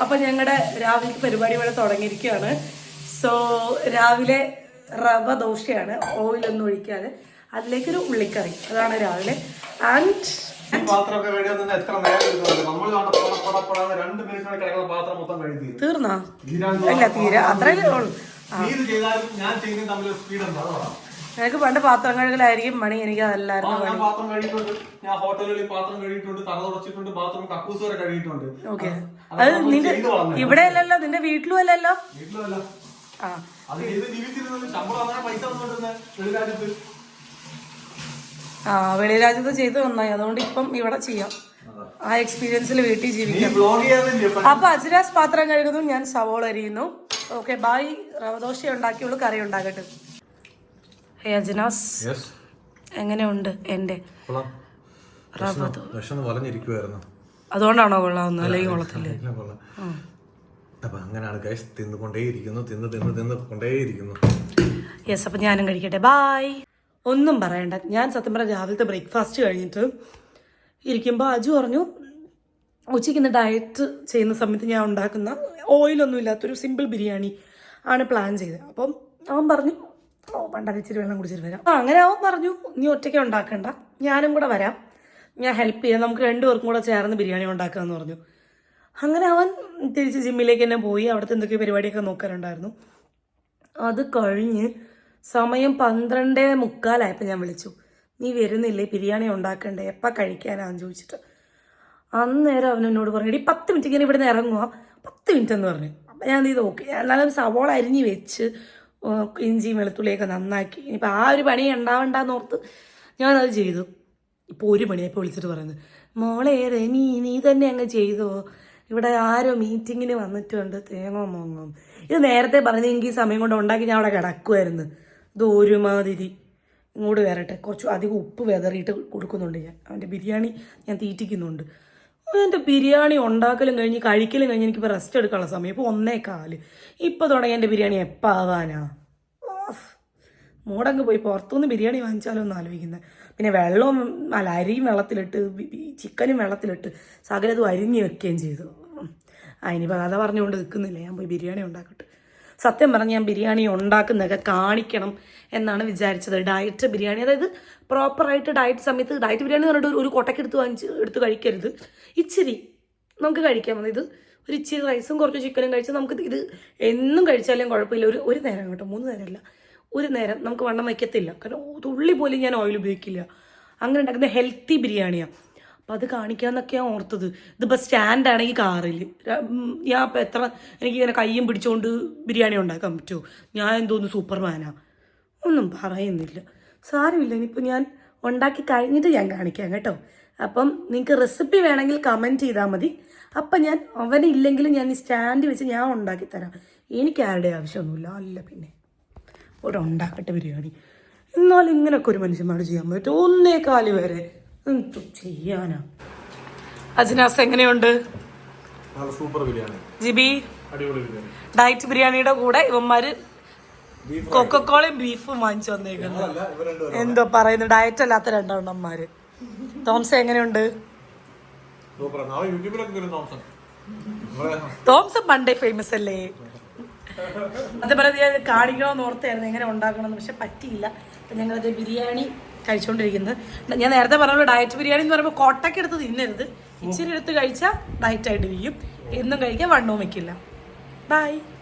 അപ്പൊ ഞങ്ങളുടെ രാവിലെ പരിപാടി ഇവിടെ തുടങ്ങിയിരിക്കുകയാണ്. സോ രാവിലെ റവ ദോശയാണ് ഓയിലൊന്നും ഒഴിക്കാതെ അതിലേക്കൊരു ഉള്ളിക്കറി അതാണ് രാവിലെ. ആൻഡ്. തീർന്നാ? അല്ല ഇല്ല തീരെ അത്രയല്ലേ ഉള്ളൂ. എനിക്ക് പണ്ട് പാത്രം കഴുകലായിരിക്കും മണി എനിക്ക് അതെല്ലാരും അതല്ലായിരുന്നു ഞാൻ പാത്രം കഴുകിയിട്ടുണ്ട്. ഞാൻ ഹോട്ടലുകളിൽ പാത്രം കഴുകിയിട്ടുണ്ട് തല തുടച്ചിട്ടുണ്ട് ബാത്റൂം കക്കൂസ് വരെ കഴുകിയിട്ടുണ്ട്. ഓക്കെ. അത് നിന്റെ ഇവിടെ അല്ലല്ലോ നിന്റെ വീട്ടിലും അല്ലല്ലോ? വീട്ടിലല്ല. ആ. അത് ചെയ്ത് ജീവിച്ചിരുന്നത് ശമ്പളം അങ്ങനെ പൈസ വന്നോണ്ടിരുന്ന വെളിരാജ്യത്ത് ആ വെളിരാജ്യത്ത് ചെയ്ത് നന്നായി. അതുകൊണ്ട് ഇപ്പം ഇവിടെ ചെയ്യാം. ആ എക്സ്പീരിയൻസിൽ വീട്ടിൽ ജീവിക്കാം. അപ്പൊ അജിരാസ് പാത്രം കഴുകുന്നു ഞാൻ സവോൾ അരിയുന്നു. ഓക്കെ ബായ് റവദോശ ഉണ്ടാക്കിയുള്ളൂ കറി ഉണ്ടാക്കട്ടെ ഹേ അജ്നാസ്. എങ്ങനെയുണ്ട് എന്റെ? അതുകൊണ്ടാണോ കൊള്ളാവുന്നത്? അല്ലെങ്കിൽ കൊള്ളത്തില്ലേ? അപ്പൊ അങ്ങനെയാണ് ഗൈസ് തിന്നുകൊണ്ടേയിരിക്കുന്നു തിന്ന് തിന്ന് തിന്ന് കൊണ്ടേയിരിക്കുന്നു. യെസ് അപ്പം ഞാനും കഴിക്കട്ടെ. ബായ് ഒന്നും പറയണ്ട. ഞാൻ സത്യം പറഞ്ഞ രാവിലത്തെ ബ്രേക്ക്ഫാസ്റ്റ് കഴിഞ്ഞിട്ട് ഇരിക്കുമ്പോൾ അജു പറഞ്ഞു ഉച്ചയ്ക്ക് ഇന്ന് ഡയറ്റ് ചെയ്യുന്ന സമയത്ത് ഞാൻ ഉണ്ടാക്കുന്ന ഓയിലൊന്നും ഇല്ലാത്തൊരു സിമ്പിൾ ബിരിയാണി ആണ് പ്ലാൻ ചെയ്തത്. അപ്പം അവൻ പറഞ്ഞു ഓ പണ്ടൊക്കെ ഇച്ചിരി വെള്ളം കുടിച്ചിട്ട് വരാം. ആ അങ്ങനെ അവൻ പറഞ്ഞു. നീ ഒറ്റയ്ക്ക് ഉണ്ടാക്കണ്ട. ഞാനും കൂടെ വരാം. ഞാൻ ഹെൽപ്പ് ചെയ്യാം. നമുക്ക് രണ്ടുപേർക്കും കൂടെ ചേർന്ന് ബിരിയാണി ഉണ്ടാക്കാമെന്ന് പറഞ്ഞു. അങ്ങനെ അവൻ തിരിച്ച് ജിമ്മിലേക്ക് തന്നെ പോയി. അവിടുത്തെ എന്തൊക്കെ പരിപാടിയൊക്കെ നോക്കാനുണ്ടായിരുന്നു. അത് കഴിഞ്ഞ് സമയം പന്ത്രണ്ടേ മുക്കാലായപ്പോൾ ഞാൻ വിളിച്ചു. നീ വരുന്നില്ലേ? ബിരിയാണി ഉണ്ടാക്കണ്ടേ? എപ്പോൾ കഴിക്കാനാന്ന് ചോദിച്ചിട്ട്. അന്നേരം അവൻ എന്നോട് പറഞ്ഞു എടി പത്ത് മിനിറ്റ് ഇങ്ങനെ ഇവിടുന്ന് ഇറങ്ങുക പത്ത് മിനിറ്റ് എന്ന് പറഞ്ഞു. അപ്പം ഞാൻ ഇത് ഓക്കെ എന്നാലും സവോള അരിഞ്ഞ് വെച്ച് ഇഞ്ചിയും വെളുത്തുള്ളിയൊക്കെ നന്നാക്കി. ഇനിയിപ്പോൾ ആ ഒരു പണി ഉണ്ടാവണ്ടെന്ന് ഓർത്ത് ഞാനത് ചെയ്തു. ഇപ്പോൾ ഒരു മണിയായപ്പോൾ വിളിച്ചിട്ട് പറയുന്നത്. മോളെ ഏറെ നീ തന്നെ അങ്ങ് ചെയ്തോ? ഇവിടെ ആരോ മീറ്റിങ്ങിന് വന്നിട്ടുണ്ട്. തേങ്ങോ മോങ്ങോ. ഇത് നേരത്തെ പറഞ്ഞെങ്കിൽ സമയം കൊണ്ട് ഉണ്ടാക്കി ഞാൻ അവിടെ കിടക്കുമായിരുന്നു ഇത് ഒരുമാതിരി. ഇങ്ങോട്ട് വരട്ടെ. കുറച്ച് അധികം ഉപ്പ് വെതറിയിട്ട് കൊടുക്കുന്നുണ്ട് ഞാൻ. അവന്റെ ബിരിയാണി ഞാൻ തീറ്റിക്കുന്നുണ്ട്. എന്റെ ബിരിയാണി ഉണ്ടാക്കലും കഴിഞ്ഞ് കഴിക്കലും കഴിഞ്ഞ് എനിക്കിപ്പോൾ റെസ്റ്റ് എടുക്കാനുള്ള സമയം. ഇപ്പോൾ ഒന്നേ കാൽ. ഇപ്പോൾ തുടങ്ങി എന്റെ ബിരിയാണി എപ്പോൾ ആവാനാ ഓഫ്. മൂടങ്ങ് പോയി. പുറത്തുനിന്ന് ബിരിയാണി വാങ്ങിച്ചാലോ എന്ന് ആലോചിക്കുന്നത്. പിന്നെ വെള്ളവും അല്ല അരിയും വെള്ളത്തിലിട്ട് ചിക്കനും വെള്ളത്തിലിട്ട് സകലതും അരിഞ്ഞ് വെക്കുകയും ചെയ്തു. ആ ഇനിയിപ്പോൾ കഥ പറഞ്ഞുകൊണ്ട് നിൽക്കുന്നില്ല? ഞാൻ പോയി ബിരിയാണി ഉണ്ടാക്കട്ടെ. സത്യം പറഞ്ഞ് ഞാൻ ബിരിയാണി ഉണ്ടാക്കുന്നതൊക്കെ കാണിക്കണം എന്നാണ് വിചാരിച്ചത്. ഡയറ്റ് ബിരിയാണി അതായത് പ്രോപ്പറായിട്ട് ഡയറ്റ് സമയത്ത് ഡയറ്റ് ബിരിയാണി എന്ന് പറഞ്ഞിട്ട് ഒരു കൊട്ടയ്ക്ക് എടുത്ത് വാങ്ങിച്ച് എടുത്ത് കഴിക്കരുത്. ഇച്ചിരി നമുക്ക് കഴിക്കാം ഇത് ഒരു ഇച്ചിരി റൈസും കുറച്ച് ചിക്കനും കഴിച്ച് നമുക്ക് ഇത് എന്നും കഴിച്ചാലും കുഴപ്പമില്ല. ഒരു ഒരു നേരം കേട്ടോ മൂന്ന് നേരമല്ല. ഒരു നേരം നമുക്ക് വണ്ണം വയ്ക്കത്തില്ല. കാരണം തുള്ളി പോലും ഞാൻ ഓയിൽ ഉപയോഗിക്കില്ല. അങ്ങനെ ഉണ്ടാക്കുന്ന ഹെൽത്തി ബിരിയാണിയാണ് അപ്പം അത് കാണിക്കാമെന്നൊക്കെയാണ് ഓർത്തത്. ഇതിപ്പോൾ സ്റ്റാൻഡാണെങ്കിൽ കാറിൽ. ഞാൻ ഇപ്പം എത്ര എനിക്കിങ്ങനെ കയ്യും പിടിച്ചുകൊണ്ട് ബിരിയാണി ഉണ്ടാക്കാൻ പറ്റുമോ ഞാൻ എന്തോന്ന് സൂപ്പർമാനാ. ഒന്നും പറയുന്നില്ല. സാരമില്ല ഇനിയിപ്പോൾ ഞാൻ ഉണ്ടാക്കി കഴിഞ്ഞിട്ട് ഞാൻ കാണിക്കാം കേട്ടോ. അപ്പം നിങ്ങൾക്ക് റെസിപ്പി വേണമെങ്കിൽ കമന്റ് ചെയ്താൽ മതി. അപ്പം ഞാൻ അവനില്ലെങ്കിലും ഞാൻ ഈ സ്റ്റാൻഡ് വെച്ച് ഞാൻ ഉണ്ടാക്കി തരാം. എനിക്ക് ആരുടെ ആവശ്യമൊന്നുമില്ല. അല്ല പിന്നെ. ഒരു ഉണ്ടാക്കട്ടെ ബിരിയാണി. എന്നാലും ഇങ്ങനൊക്കെ ഒരു മനുഷ്യന്മാർ ചെയ്യാൻ പറ്റും. ഒന്നേ കാൽ വരെ എന്തു ചെയ്യാനാ? അജിനാസ് എങ്ങനെയുണ്ട്? സൂപ്പർ ബിരിയാണി. ജിബി? ഡയറ്റ് ബിരിയാണിയുടെ കൂടെ ഇവന്മാര് കൊക്കക്കോളയും ബീഫും വാങ്ങിച്ചു വന്നേക്കുന്നത് ഇവർ എന്തോ പറയുന്നു ഡയറ്റ് അല്ലാത്ത രണ്ടെണ്ണന്മാര്. തോംസ് എങ്ങനെയുണ്ട്? തോംസ് പണ്ടേ ഫേമസ് അല്ലേ? അത് പറഞ്ഞ് ഞാൻ കാണിക്കണമെന്ന് ഓർത്തായിരുന്നു എങ്ങനെ ഉണ്ടാക്കണമെന്ന് പക്ഷെ പറ്റിയില്ല. അപ്പം ഞങ്ങളത് ബിരിയാണി കഴിച്ചുകൊണ്ടിരിക്കുന്നത് ഞാൻ നേരത്തെ പറഞ്ഞു ഡയറ്റ് ബിരിയാണി എന്ന് പറയുമ്പോൾ കോട്ടയ്ക്ക് എടുത്ത് തിന്നരുത്. ഇച്ചിരി എടുത്ത് കഴിച്ചാൽ ഡയറ്റായിട്ട് ഇരിക്കും. എന്നും കഴിക്കാൻ വണ്ണവും വെക്കില്ല. ബൈ